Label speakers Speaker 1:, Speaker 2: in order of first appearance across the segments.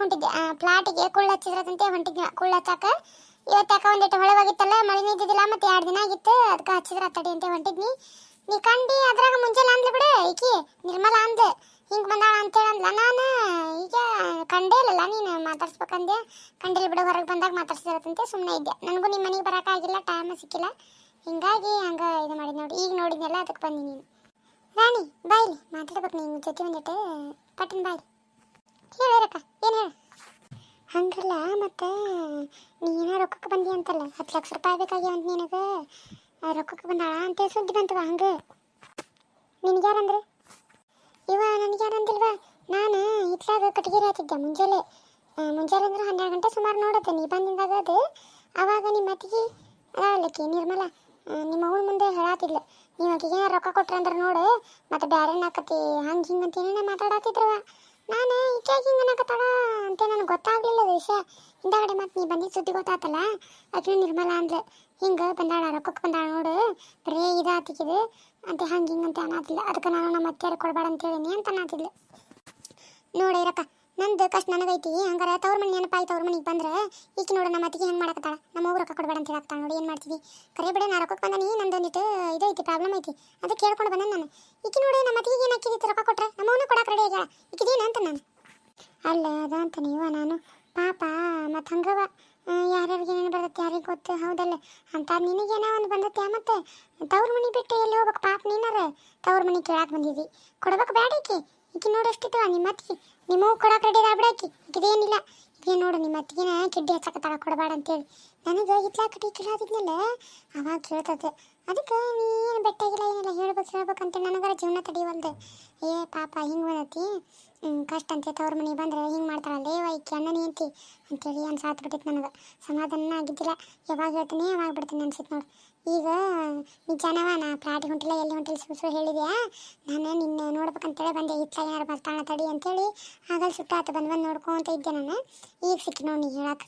Speaker 1: ಹೊಂಟಿದ್ದೆ ಆ, ಪ್ಲಾಟಿಗೆ ಕುಳ್ಳು ಹಚ್ಚಿದ್ರದಂತೆ ಹೊಂಟಿದ್ದೆ ಕುಳ್ಳು ಹಚ್ಚಾಕ. ಇವತ್ತು ಯಾಕೆ ಒಂದಿಟ್ಟು ಹೊಳವಾಗಿತ್ತಲ್ಲ ಮಳೆ ಇದ್ದಿದ್ದಿಲ್ಲ ಮತ್ತೆ ಎರಡು ದಿನ ಆಗಿತ್ತು ಅದಕ್ಕೆ ಹಚ್ಚಿದ್ರ ತಡಿ ಅಂತ ಹೊಂಟಿದ್ನಿ. ನೀ ಕಂಡಿ ಅದ್ರಾಗ ಮುಂಜಾನೆ ಅಂದ್ಲು ಬಿಡು ಈಕಿ ನಿರ್ಮಲ ಅಂದ್ ಹಿಂಗೆ ಬಂದಾಳ ಅಂತೇಳಿ ಅಂದ್ಲ. ನಾನು ಈಗ ಕಂಡೇ ಇಲ್ಲಲ್ಲ ನೀನು ಮಾತಾಡ್ಸ್ಬೇಕಂದೆ. ಕಂಡಿಲ್ಲ ಬಿಡು ಹೊರಗೆ ಬಂದಾಗ ಮಾತಾಡ್ಸಿರತ್ತಂತೆ ಸುಮ್ಮನೆ ಇದ್ದೆ. ನನಗೂ ನಿಮ್ಮ ಮನೆಗೆ ಬರೋಕ್ಕಾಗಿಲ್ಲ ಟೈಮ್ ಸಿಕ್ಕಿಲ್ಲ. ಹಿಂಗಾಗಿ ಹಂಗೆ ಇದು ಮಾಡಿ ನೋಡಿ. ಈಗ ನೋಡಿದ್ನಲ್ಲ ಅದಕ್ಕೆ ಬಂದಿ ನೀನು ರಾಣಿ ಬಾಯ್ಲಿ ಮಾತಾಡ್ಬೇಕು ನಿಮ್ಮ ಜೊತೆ ಬಂದಿಟ್ಟು ಪಟ್ಟನ್ ಬಾಯಿ. ಹೇಳಿರಕ್ಕ ಏನು ಹೇಳ? ಹಂಗಲ್ಲ, ಮತ್ತೆ ನೀನ ರೊಕ್ಕಕ್ಕೆ ಬಂದಿ ಅಂತಲ್ಲ, ಹತ್ತು ಲಕ್ಷ ರೂಪಾಯಿ ಬೇಕಾಗಿ ಅಂತ ನಿನಗೆ? ರೊಕ್ಕಕ್ಕೆ ಬಂದಾಳ ಅಂತ ಸುದ್ದಿ ಬಂತವ ಹಂಗೆ? ನಿನಗೆ ಯಾರಂದ್ರೆ ಇವ ನನಗೆ ಯಾರಂದಿಲ್ವಾ ನಾನು ಇತ್ಲಾಗ ಕಟಗಿರಿ ಹಾಕಿದ್ದೆ ಮುಂಜಾನೆ. ಮುಂಜಾನೆ ಅಂದ್ರೆ ಹನ್ನೆರಡು ಗಂಟೆ ಸುಮಾರು ನೋಡುತ್ತೆ, ನೀ ಬಂದಿಂದಾಗ ಅದು ಅವಾಗ ನಿಮ್ಮ ಅತ್ತಿಗೆ ಅಲ್ಲಕ್ಕಿ ನಿರ್ಮಲ ನಿಮ್ಮ ಅವಳ ಮುಂದೆ ಹೇಳಾತಿದ್ಲು ನೀವು ಆಕಿಗೆ ರೊಕ್ಕ ಅಂದ್ರೆ ನೋಡು, ಮತ್ತೆ ಬ್ಯಾರೆ ನಾಕತಿ ಹಂಗೆ ಅಂತ ಏನೇನ ಮಾತಾಡತ್ತಿದ್ರವ ನಾನು ಈಕೆ ಹಿಂಗೆ ಅನ್ನಕತ್ತಾಳ ಅಂತ ನನಗೆ ಗೊತ್ತಾಗ್ಲಿಲ್ಲ ವಿಷಯ. ಹಿಂದಾಗಡೆ ಮತ್ತೆ ನೀ ಬಂದಿದ್ದು ಸುದ್ದಿ ಗೊತ್ತಾತಲ್ಲ ಆಕಿನ ನಿರ್ಮಲ ಅಂದ್ಲು. ಹಿಂಗೆ ಬಂದಾಳ ರೊಕ್ಕಕ್ಕೆ ಬಂದಾಳ ನೋಡು, ಬರೇ ಇದಾತಿಕಿದು ಅಂತ ಹಂಗೆ ಹಿಂಗೆ ಅಂತ ಅನ್ನತಿಲ್ಲ ಅದಕ್ಕೆ ನಾನು ನಮ್ಮ ಅತ್ತೆಯರು ಕೊಡಬೇಡ ಅಂತ ಹೇಳಿನಿ ಅಂತ ಅನ್ನತ್ತಿದ್ಲು ನೋಡಿ ರಕ್ಕ ನಂದು ಕಷ್ಟ ನನಗೈತಿ. ಹಂಗಾರೆ ತವ್ರ ಮನೆ ನೆನಪಾಯಿ ತವ್ರ ಮನೆಗೆ ಬಂದ್ರೆ ಈಕಿ ನೋಡು ನಮ್ಮ ಅತ್ತಿಗೆ ಹೆಂಗೆ ಮಾಡಕತ್ತಾಳ. ನಮ್ಮ ಹೋಗಿ ರೊಕ್ಕ ಕೊಡಬೇಡ ಅಂತ ಹೇಳಕ್ತಾಳ ನೋಡಿ ಏನು ಮಾಡ್ತೀವಿ ಕರೆ ಬಿಡ, ನಾ ರೊಕ್ಕಕ್ಕೆ ಬಂದನಿ ನಂದೊಂದಿಟ್ಟು ಐತಿ ಪ್ರಾಬ್ಲಮ್ ಐತಿ. ಅದಕ್ಕೆ ಕೇಳ್ಕೊಂಡು ಬಂದ ನಾನು. ಈಕಿ ನೋಡಿ ನಮ್ಮ ಅತ್ತಿಗೆ ಏನು ಹಾಕಿದಿತ್ತು ರೊಕ್ಕ ಕೊಟ್ರೆ. ನಮ್ಮ ಅವನ ಕೊಡಕ್ಕೆ ರೆಡಿ ಆಗ್ಯಾಳ. ಈಕಿದೇನು ಅಂತ ನಾನು. ಅಲ್ಲ, ಅದ ಅಂತ ನೀವ ನಾನು. ಪಾಪ, ಮತ್ತು ಹಂಗವ. ಯಾರ್ಯಾರಿಗೆ ಏನೇನು ಬರ್ತೈತೆ ಯಾರಿಗೆ ಗೊತ್ತು? ಹೌದಲ್ಲ. ಅಂತ ನಿನಗೇನೋ ಒಂದು ಬಂದತ್ತೆ ಮತ್ತೆ? ತವ್ರ ಮನೆ ಬಿಟ್ಟು ಎಲ್ಲಿ ಹೋಗ್ಬೇಕು ಪಾಪ ನೀನಾರ? ತವ್ರ ಮನೆ ಕೇಳಕ್ಕೆ ಬಂದಿದ್ದಿ ಕೊಡ್ಬೇಕು ಬೇಡ ಈಕಿ ನೋಡಿ ಎಷ್ಟಿತ್ತು ನಿಮ್ಮ ಅತ್ತಿಗೆ. ನಿಮ್ಮವು ಕೊಡಕ್ಕೆ ರೆಡಿ ಆಗ್ಬಿಡಾಕಿ ಇದೇನಿಲ್ಲ ಇದೇ ನೋಡು ನಿಮ್ಮ ಅತ್ತಿಗೆನ ಕಿಡ್ಡಿ ಹಚ್ಚಕತ್ತಾಳ ಕೊಡಬೇಡ ಅಂತೇಳಿ. ನನಗೆ ಇತ್ಲಾ ಕಟ್ಟಿ ಕೇಳಾದಿದ್ನಲ್ಲ ಅವಾಗ ಕೇಳ್ತದೆ ಅದಕ್ಕೆ ನೀನು ಬೆಟ್ಟಾಗಿಲ್ಲ, ಏನಿಲ್ಲ, ಹೇಳ್ಬೇಕು ಅಂತ ನನಗರ ಜೀವನ ತಡಿವಲ್ದು ಏ ಪಾಪ, ಹಿಂಗೆ ಬಂದತಿ ಕಷ್ಟ ಅಂತ, ತವ್ರ ಮನೆಗೆ ಬಂದ್ರೆ ಹಿಂಗೆ ಮಾಡ್ತಾರಲ್ಲ ವೈಕಿ ಅಣ್ಣ ನೀಂತಿ ಅಂತೇಳಿ ಅನ್ಸಾತ್ ಬಿಟ್ಟಿತ್ತು ನನಗೆ. ಸಮಾಧಾನ ಆಗಿದ್ದಿಲ್ಲ. ಯಾವಾಗ ಹೇಳ್ತೀನಿ ಯಾವಾಗ ಬಿಡ್ತೀನಿ ಅನ್ಸಿತ್ತು ನೋಡು. ಈಗ ನಿಜಾನವ, ನಾ ಹೊಂಟಿಲ್ಲ, ಎಲ್ಲಿ ಹೊಂಟಿಲ್ಲ ಸುಸು ಹೇಳಿದ್ಯಾ? ನಾನು ನಿನ್ನೆ ನೋಡ್ಬೇಕಂತೇಳಿ ಬಂದೆ ಇತ್ಲ ಏನಾರು ಬರ್ತಾಳ ತಡಿ ಅಂತೇಳಿ ಆಗಲ್ಲಿ ಸುಟ್ಟಾತ ಬಂದು ಬಂದು ನೋಡ್ಕೊಂತ ಇದ್ದೆ ನಾನು. ಈಗ ಸಿಕ್ಕಿ ನೋಡಿ ನೀ ಹೇಳಕ್ಕೆ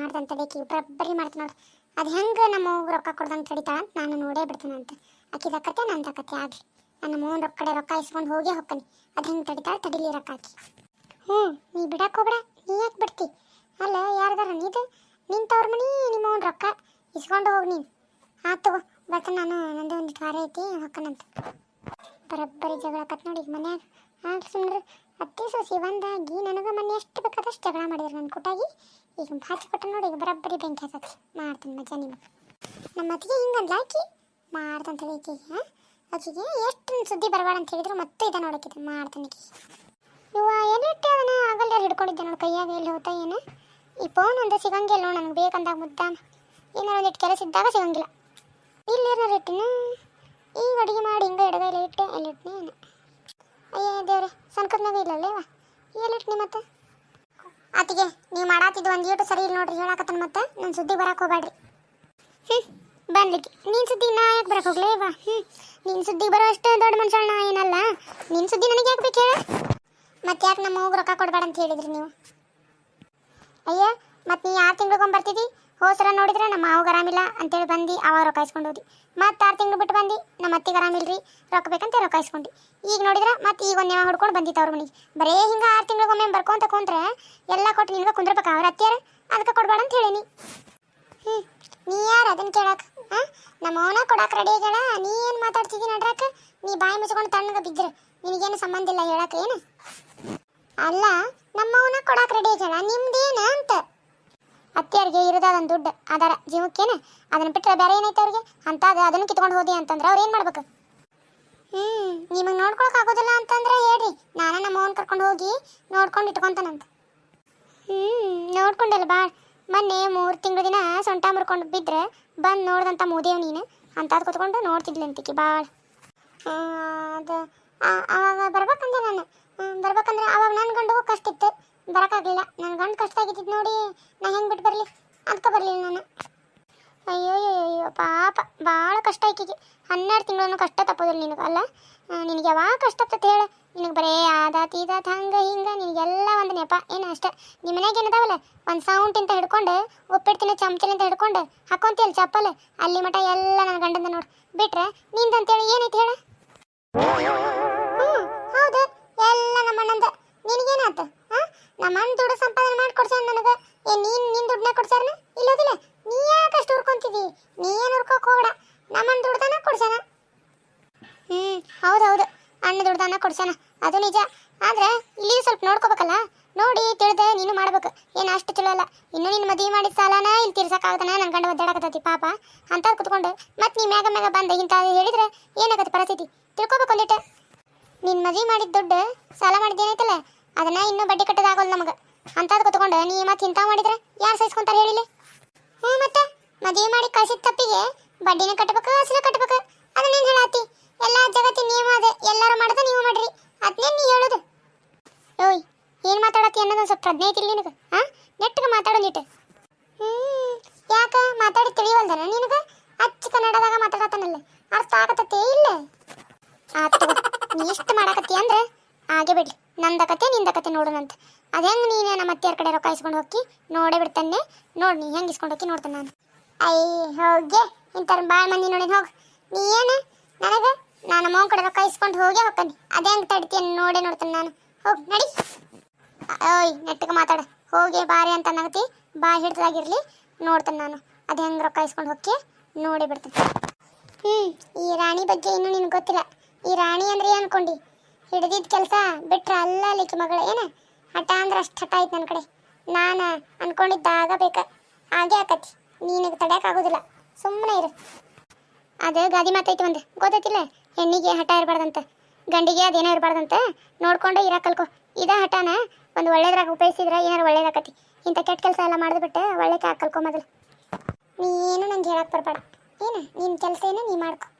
Speaker 1: ಮಾಡ್ದಂತ ಬೇಕಿ, ಬರಬ್ಬರಿ ಮಾಡ್ತಾನೆ ನೋಡು. ಅದು ಹೆಂಗೆ ನಮ್ಮ ಅವ್ಗೆ ರೊಕ್ಕ ಕೊಡ್ದಂಗೆ ತಡಿತಾಳ ನಾನು ನೋಡೇ ಬಿಡ್ತೇನೆ ಅಂತ. ಆಕಿ ದಕ್ಕತ್ತೆ ನನ್ನ ದಕ್ಕತ್ತೆ ಆಗಲಿ. ನನ್ನ ಮೂನ್ ರೊಕ್ಕ ಕಡೆ ರೊಕ್ಕ ಇಸ್ಕೊಂಡು ಹೋಗೇ ಹೋಗ್ತಾನೆ ಅದು ಹೆಂಗೆ ತಡಿತಾಳ ತಡಿಲಿ ರೊಕ್ಕ ಹಾಕಿ ಹ್ಞೂ, ನೀ ಬಿಡಕ್ಕೆ ಹೋಗ್ಬೇಡ, ನೀ ಯಾಕೆ ಬಿಡ್ತಿ? ಅಲ್ಲ, ಯಾರ್ದಾರ ನೀದು? ನಿಂತವ್ರ ಮನಿ, ನಿಮ್ಮ ಅವ್ನ ರೊಕ್ಕ. ಇಸ್ಕೊಂಡು ಹೋಗಿ ನೀನು. ಆತು ತಗೋ ಬರ್ತ ನಾನು. ನಂದು ಒಂದು ಕಾರ ಐತಿ, ಹೊಕ್ಕನಂತ. ಬರಬ್ಬರಿ ಜಗಳ ಕತ್ ನೋಡಿ ಮನ್ಯಾಗ. ಆಗ ಸುಮ್ಮನೆ ಅತ್ತೆ ಸೊಸಿ ಬಂದಾಗಿ ನನಗೆ ಮನೆ ಎಷ್ಟು ಬೇಕಾದಷ್ಟು ಜಗಳ ಮಾಡಿದ್ರು ನನ್ನ ಕುಟಾಗಿ. ಈಗ ಬಾಚಿ ಕೊಟ್ಟ ನೋಡಿ, ಈಗ ಬರಬ್ಬರಿ ಬೆಂಕಿ ಹಾಕಿ ಮಾಡ್ತೀನಿ ಮಜಾ ನಿಮ್ಮ ನಮ್ಮ ಅತ್ತಿಗೆ ಹಿಂಗಂದ್ಲ ಆಕಿ ಮಾಡ್ದಂತ ಹೇಳಿ ಹಾಂ ಆಕಿಗೆ ಎಷ್ಟು ಸುದ್ದಿ ಬರಬಾರ್ದು ಅಂತ ಹೇಳಿದ್ರು ಮತ್ತೆ ಇದೆ ನೋಡಕ್ಕಿದೆ ಮಾಡ್ತಾನೆ ಈಕಿಗೆ. ಇವ ಎಲ್ಲಿಟ್ಟೆ ಅದನ್ನ ಆಗಲ್ಲ ಹಿಡ್ಕೊಂಡಿದ್ದೆ ನೋಡಿ, ಕೈಯಾಗ ಎಲ್ಲಿ ಹೋತ ಏನು? ಈ ಫೋನ್ ಒಂದು ಸಿಗಂಗಿಲ್ಲ ನೋಡಿ, ನನಗೆ ಬೇಕಂದಾಗ ಮುದ್ದಾನ. ಏನಾರ ಒಂದಿಟ್ಟು ಕೆಲಸ ಇದ್ದಾಗ ಸಿಗಂಗಿಲ್ಲ. ಇಲ್ಲಿ ಏನಾರು ಇಟ್ಟಿನ. ಈಗ ಅಡುಗೆ ಮಾಡಿ ಹಿಂಗೆ ಎಡಗೈಲಿ ಇಟ್ಟೆ, ಎಲ್ಲಿ ಇಟ್ಟಿನಿ ಏನು? ಅಯ್ಯೋ ದೇವ್ರೆ ಸಣ್ಕದ್ನಾಗ ಇಲ್ಲಲ್ಲೇವ ನೀ ಮತ್ತೆ? ಆತಿಗೆ ನೀವು ಮಾಡಾತಿದ್ದು ಒಂದು ಏಟು ಸರಿ ಇಲ್ಲ ನೋಡ್ರಿ, ಹೇಳಾಕತ್ತನ ಮತ್ತೆ. ನನ್ನ ಸುದ್ದಿ ಬರಕ್ಕೆ ಹೋಗ್ಬೇಡ್ರಿ ಹ್ಞೂ ಬಂದ್ಲಿಕ್ಕೆ. ನೀನು ಸುದ್ದಿ ನಾ ಯಾಕೆ ಬರಕ್ಕೆ ಹೋಗ್ಲೇವಾ? ಹ್ಞೂ ನಿನ್ನ ಸುದ್ದಿ ಬರೋ ಅಷ್ಟು ದೊಡ್ಡ ಮನುಷ್ಯ ನಾ ಏನಲ್ಲ. ನಿನ್ನ ಸುದ್ದಿ ನನಗೆ ಯಾಕೆ ಬೇಕು ಹೇಳ? ಮತ್ತೆ ಯಾಕೆ ನಮ್ಮ ಹೋಗಿ ರೊಕ್ಕ ಕೊಡಬೇಡ ಅಂತ ಹೇಳಿದ್ರಿ ನೀವು? ಅಯ್ಯ, ಮತ್ತೆ ನೀ ಆರು ತಿಂಗಳಿಗೊಮ್ಮೆ ಬರ್ತಿದ್ದಿ ಹೋಸರ ನೋಡಿದ್ರೆ ನಮ್ಮ ಮಾವಗೆ ಆರಾಮಿಲ್ಲ ಅಂತೇಳಿ ಬಂದು, ಅವಾಗ ರೊಕ್ಕ ಇಸ್ಕೊಂಡು ಹೋದಿ. ಮತ್ತೆ ಆರು ತಿಂಗಳು ಬಿಟ್ಟು ಬಂದು, ನಮ್ಮ ಅತ್ತಿಗೆ ಆರಾಮಿಲ್ರಿ ರೊಕ್ಕ ಬೇಕಂತ ರೊಕ್ಕ ಇಸ್ಕೊಂಡು. ಈಗ ನೋಡಿದ್ರೆ ಮತ್ತೆ ಈಗ ಒಂದು ಹೊಡ್ಕೊಂಡು ಬಂದಿತ್ತು ಅವ್ರ ಮನೆಗೆ. ಬರೇ ಹಿಂಗೆ ಆರು ತಿಂಗಳಿಗೊಮ್ಮೆ ಬರ್ಕೊಂತ ಕುಂತ್ರೆ ಎಲ್ಲ ಕೊಟ್ಟು ನಿನ್ಗೆ ಕುಂದ್ರಬೇಕು ಅವ್ರ ಅತ್ತಿಯಾರ? ಅದಕ್ಕೆ ಕೊಡಬೇಡ ಅಂತ ಹೇಳೀನಿ. ಹ್ಞೂ ನೀ ಯಾರು ಅದನ್ನು ಕೇಳಕ್ಕೆ ಹಾಂ, ನಮ್ಮ ಅವನ ಕೊಡಕ್ಕೆ ರೆಡಿ ಆಗ್ಯಾಳ, ನೀ ಏನು ಮಾತಾಡ್ತಿದ್ದೀನಿ ನಡ್ರಾಕ? ನೀ ಬಾಯಿ ಮುಚ್ಕೊಂಡು ತಣ್ಣಗೆ ಬಿದ್ದರೆ, ನಿನಗೇನು ಸಂಬಂಧ ಇಲ್ಲ ಹೇಳಕ್ಕೆ ಏನು? ಅಲ್ಲ ನಮ್ಮವನ ಕೊಡಕ್ಕೆ ರೆಡಿ ಆಗ್ಯಾಳ, ನಿಮ್ದೇನು ಅಂತ? ಅತ್ತಿಯರಿಗೆ ಇರೋದ ಒಂದು ದುಡ್ಡು ಅದರ ಜೀವಕ್ಕೇನೆ? ಅದನ್ನು ಬಿಟ್ಟರೆ ಬೇರೆ ಏನೈತೆ ಅವ್ರಿಗೆ? ಅದು ಅದನ್ನು ಕಿತ್ಕೊಂಡು ಹೋದಿ ಅಂತಂದ್ರೆ ಅವ್ರು ಏನು ಮಾಡ್ಬೇಕು? ಹ್ಞೂ ನಿಮಗೆ ನೋಡ್ಕೊಳಕ್ ಆಗೋದಿಲ್ಲ ಅಂತಂದ್ರೆ ಹೇಳ್ರಿ. ನಾನು ನಮ್ಮ ಅವನ್ ಕರ್ಕೊಂಡು ಹೋಗಿ ನೋಡ್ಕೊಂಡು ಇಟ್ಕೊತಾನಂತ. ಹ್ಞೂ ನೋಡ್ಕೊಂಡಲ್ಲ ಬಾ. ಮೊನ್ನೆ ಮೂರು ತಿಂಗಳ ದಿನ ಸೊಂಟ ಮುರ್ಕೊಂಡು ಬಿದ್ದರೆ ಬಂದು ನೋಡ್ದಂತ ಮುದೇವ್ ನೀನು. ಕುತ್ಕೊಂಡು ಕೂತ್ಕೊಂಡು ನೋಡ್ತಿದ್ಲಂತಿಕ್ಕಿ ಭಾಳ ಅದು ಆವಾಗ ಬರ್ಬೇಕಂದೆ ನಾನು. ಬರ್ಬೇಕಂದ್ರೆ ಅವಾಗ ನನ್ನ ಗಂಡು ಕಷ್ಟ ಇತ್ತು ಬರೋಕ್ಕಾಗಲಿಲ್ಲ ನನ್ನ ಗಂಡು ಕಷ್ಟ ಆಗಿದ್ದು ನೋಡಿ ನಾ ಹೆಂಗೆ ಬಿಟ್ಟು ಬರಲಿ ಅದಕ್ಕೆ ಬರಲಿಲ್ಲ ನಾನು ಅಯ್ಯೋ ಅಯ್ಯೋ ಅಯ್ಯೋ ಪಾಪ ಭಾಳ ಕಷ್ಟ ಆಕಿಗೆ ಹನ್ನೆರಡು ತಿಂಗಳನ್ನು ಕಷ್ಟ ತಪ್ಪೋದಿಲ್ಲ ನಿನಗೆ, ಅಲ್ಲ? ನಿನಗೆ ಯಾವಾಗ ಕಷ್ಟ ಆಗ್ತದೆ ಹೇಳು. ನಿನಗೆ ಬರೇ ಆದಾತ್ ಇದಾತ್ ಹಂಗೆ ಹಿಂಗೆ, ನಿನಗೆಲ್ಲ ಒಂದು ನೆಪ ಏನು ಅಷ್ಟೇ? ನಿಮ್ಮ ಮನ್ಯಾಗ ಏನದಾವಲ್ಲ? ಒಂದು ಸೌಂಟಿಂತ ಹಿಡ್ಕೊಂಡು ಉಪ್ಪಿಡ್ತಿನ ಚಮಚಲಿಂತ ಹಿಡ್ಕೊಂಡು ಹಾಕೊಂತಿಯಲ್ಲ ಚಪ್ಪಲ್? ಅಲ್ಲಿ ಮಟ ಎಲ್ಲ ನನ್ನ ಗಂಡಂದ ನೋಡು. ಬಿಟ್ರೆ ನಿಂದಂತೇಳಿ ಏನೈತಿ ಹೇಳ? ಕೊಡ್ಸ್ಯಾನ? ಹ್ಮ್, ಹೌದು ಹೌದು. ಅಣ್ಣ ದುಡ್ದನ್ನ ಕೊಡ್ಸ್ಯಾನ. ಅದು ನಿಜ. ಆದ್ರೆ ಇಲ್ಲಿ ಸ್ವಲ್ಪ ನೋಡ್ಕೋಬೇಕಲ್ಲ? ನೋಡಿ ತಿಳಿದೆ ನೀನು ಮಾಡ್ಬೇಕು. ಏನು ಅಷ್ಟು ಚಲೋ ಅಲ್ಲ. ಇನ್ನು ನಿನ್ನ ಮದುವೆ ಮಾಡಿದ ಸಾಲನ ಇಲ್ಲಿ ತೀರ್ಸಕ್ಕಾಗದನ ನನ್ನ ಗಂಡ ಒದ್ದಾಡಕತ್ತೈತಿ, ಪಾಪ. ಅಂತ ಕುತ್ಕೊಂಡು ಮತ್ತೆ ನೀ ಮ್ಯಾಗ ಮ್ಯಾಗ ಬಂದ ಇಂತ ಹೇಳಿದ್ರೆ ಏನಾಗತ್ತೆ ಪರಿಸ್ಥಿತಿ? ತಿಳ್ಕೊಬೇಕು ಒಂದಿಟ್ಟು. ನಿನ್ನ ಮದುವೆ ಮಾಡಿದ ದುಡ್ಡು ಸಾಲ ಮಾಡಿದ್ದೇನೈತಲ್ಲ? ಅದನ್ನ ಇನ್ನೂ ಬಡ್ಡಿ ಕಟ್ಟೋದಾಗಲ್ಲ ನಮಗೆ. ಅಂತಾದ್ ಕುತ್ಕೊಂಡು ನೀ ಮತ್ತೆ ಇಂಥ ಮಾಡಿದ್ರೆ ಯಾರು ಸಹಿಸ್ಕೊಂತಾರೆ ಹೇಳಿಲಿ ಹ್ಞೂ ಮತ್ತೆ ಮದುವೆ ಮಾಡಿ ಕಳ್ಸಿದ ತಪ್ಪಿಗೆ ಬಡ್ಡಿನ ಕಟ್ಟಬೇಕು ಅಸಲು ಕಟ್ಟಬೇಕು ಅದನ್ನೇನು ಹೇಳಾತಿ? ಎಲ್ಲ ಜಗತ್ತಿನ ನಿಯಮ ಅದೇ. ಎಲ್ಲರೂ ಮಾಡೋದು ನೀವು ಮಾಡ್ರಿ. ಅದನ್ನೇ ನೀ ಹೇಳೋದು? ಓಯ್, ಏನು ಮಾತಾಡತ್ತಿ ಅನ್ನೋದು ಸ್ವಲ್ಪ ಪ್ರಜ್ಞೆ ಐತಿಲ್ಲ ನಿನಗೆ ಹಾ ನೆಟ್ಟಗೆ ಮಾತಾಡೋದಿಟ್ಟು ಹ್ಞೂ ಯಾಕ? ಮಾತಾಡಿ ತಿಳಿವಲ್ದನ ನಿನಗೆ? ಅಚ್ಚ ಕನ್ನಡದಾಗ ಮಾತಾಡತಾನಲ್ಲ ಅರ್ಥ ಆಗತ್ತೆ ಇಲ್ಲ? ಎಷ್ಟು ನೀ ಮಾಡಾಕತ್ತಿ ಅಂದ್ರೆ ಹಾಗೆ ಬಿಡ್ಲಿ. ನಂದ ಕತೆ, ನಿಂದ ಕತೆ ನೋಡೋಣಂತ ಅದ ಹೆಂಗ್ ನೀನೇ ನಮ್ಮ ಅತ್ತೆಯರ ಕಡೆ ರೊಕ್ಕ ಇಸ್ಕೊಂಡು ಹೋಗಿ ನೋಡೇ ಬಿಡ್ತಾನೆ ನೋಡಿ ನೀ ಹೆಂಗ್ ಇಸ್ಕೊಂಡು ಹೋಗಿ ನೋಡ್ತಾನೆ ನಾನು. ಐ ಹೋಗೆ ಇಂಥರ ಭಾಳ ಮಂದಿ ನೋಡಿ ಹೋಗ್. ನೀ ಏನು? ನನಗೆ? ನಾನು ಮೌನ್ ಕಡೆ ರೊಕ್ಕ ಇಸ್ಕೊಂಡು ಹೋಗೇ ಹೋಗ್ತಾನೆ. ಅದೇ ಹೆಂಗ್ ತಡಿತೀನಿ, ನೋಡೇ ನೋಡ್ತಾನೆ ನಾನು. ಹೋಗ್, ನಡಿ. ಓಯ್, ನೆಟ್ಟಗೆ ಮಾತಾಡ. ಹೋಗಿ ಬಾರಿ ಅಂತ ನಗತಿ ಬಾ ಹಿಡ್ದಾಗಿರ್ಲಿ, ನೋಡ್ತಾನೆ ನಾನು. ಅದೇ ಹೆಂಗೆ ರೊಕ್ಕ ಇಸ್ಕೊಂಡು ಹೋಗಿ ನೋಡಿ ಬಿಡ್ತೀನಿ. ಹ್ಮ್, ಈ ರಾಣಿ ಬಗ್ಗೆ ಇನ್ನೂ ನಿನಗೆ ಗೊತ್ತಿಲ್ಲ. ಈ ರಾಣಿ ಅಂದ್ರೆ ಏನ್ ಅನ್ಕೊಂಡಿ? ಹಿಡಿದಿದ್ ಕೆಲಸ ಬಿಟ್ರ ಅಲ್ಲ ಲಿಕ್ಕಿ ಮಗಳ, ಏನ? ಹಠ ಅಂದ್ರೆ ಅಷ್ಟು ಹಠ ಆಯ್ತು ನನ್ನ ಕಡೆ. ನಾನು ಅನ್ಕೊಂಡಿದ್ದಾಗ ಬೇಕ ಹಾಗೆ ಆಕತಿ. ನೀನಿಗೆ ತಡೆಯಕ್ಕಾಗೋದಿಲ್ಲ ಸುಮ್ಮನೆ ಇರು. ಅದು ಗಾದಿ ಮಾತೈತಿ ಒಂದು. ಗೊತ್ತೈತಿಲ್ಲ? ಹೆಣ್ಣಿಗೆ ಹಠ ಇರಬಾರ್ದಂತ. ಗಂಡಿಗೆ ಅದೇನೋ ಇರಬಾರ್ದಂತ. ನೋಡ್ಕೊಂಡು ಇರೋ ಕಲ್ಕೊ. ಇದ ಹಠನ ಒಂದು ಒಳ್ಳೇದ್ರಾಗ ಉಪಯೋಗಿಸಿದ್ರೆ ಏನಾರು ಒಳ್ಳೇದಾಕತಿ. ಇಂಥ ಕೆಟ್ಟ ಕೆಲಸ ಎಲ್ಲ ಮಾಡಿದ್ಬಿಟ್ಟು ಒಳ್ಳೆ ಕಲ್ಕೊ ಮೊದಲು. ನೀನು ನಂಗೆ ಹೇಳಕ್ಕೆ ಬರಬಾರ್ದು ಏನು? ನಿನ್ನ ಕೆಲಸ ಏನು? ನೀ ಮಾಡ್ಕೊ.